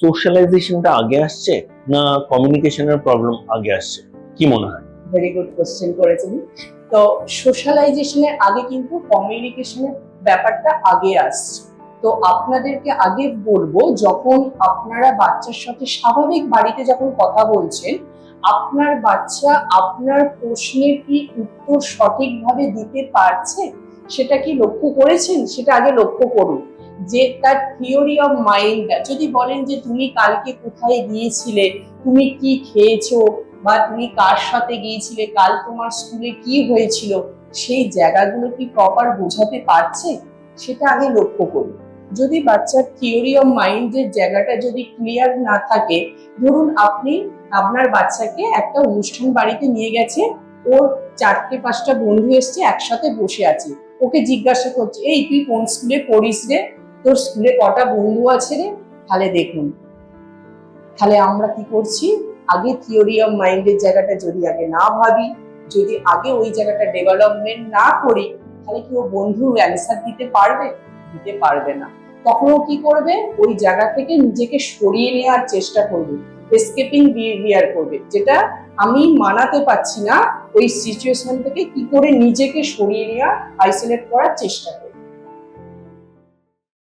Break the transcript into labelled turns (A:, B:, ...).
A: সোশ্যালাইজেশনটা আগে আসছে না কমিউনিকেশনের প্রবলেম আগে আসছে? কি মনে হয়?
B: ভেরি গুড কোশ্চেন করেছেন। তো সোশ্যালাইজেশনের আগে কিন্তু কমিউনিকেশনের ব্যাপারটা আগে আসছে। তো আপনাদেরকে আগে বলব, যখন আপনারা বাচ্চার সাথে স্বাভাবিক বাড়িতে যখন কথা বলছেন, আপনার বাচ্চা আপনার প্রশ্নের কি উত্তর সঠিকভাবে দিতে পারছে, সেটা কি লক্ষ্য করেছেন? সেটা আগে লক্ষ্য করুন। যে তার থিওরি অফ মাইন্ডটা যদি বলেন যে তুমি কালকে কোথায় গিয়েছিলে, তুমি কি খেয়েছো, বা তুমি কার সাথে গিয়েছিলে, কাল তোমার স্কুলে কি হয়েছিল, সেই জায়গাগুলো কি প্রপার বোঝাতে পারছে? সেটা আগে লক্ষ্য করুন। যদি বাচ্চার থিওরি অফ মাইন্ডের জায়গাটা যদি ক্লিয়ার না থাকে, ধরুন আপনি আপনার বাচ্চাকে একটা অনুষ্ঠান বাড়িতে নিয়ে গেছে, ওর চারটে পাঁচটা বন্ধু এসছে, একসাথে বসে আছে। ওকে জিজ্ঞাসা করছে, এই, তুই কোন স্কুলে পড়িস রে? তোর স্কুলে কটা বন্ধু আছে রে? তাহলে দেখুন। তাহলে আমরা কি করছি? আগে থিওরি অফ মাইন্ডের জায়গাটা যদি আগে না ভাবি, যদি আগে ওই জায়গাটা ডেভেলপমেন্ট না করি, তাহলে কি ও বন্ধু অ্যান্সার দিতে পারবে? দিতে পারবে না। তখন ও কি করবে? ওই জায়গা থেকে নিজেকে সরিয়ে নেওয়ার চেষ্টা করবে। এসকেপিং বিহেভিয়ার করবে। যেটা আমি মানাতে পারছি না, ওই সিচুয়েশন থেকে কি করে নিজেকে সরিয়ে নেওয়ার আইসোলেট করার চেষ্টা করবে।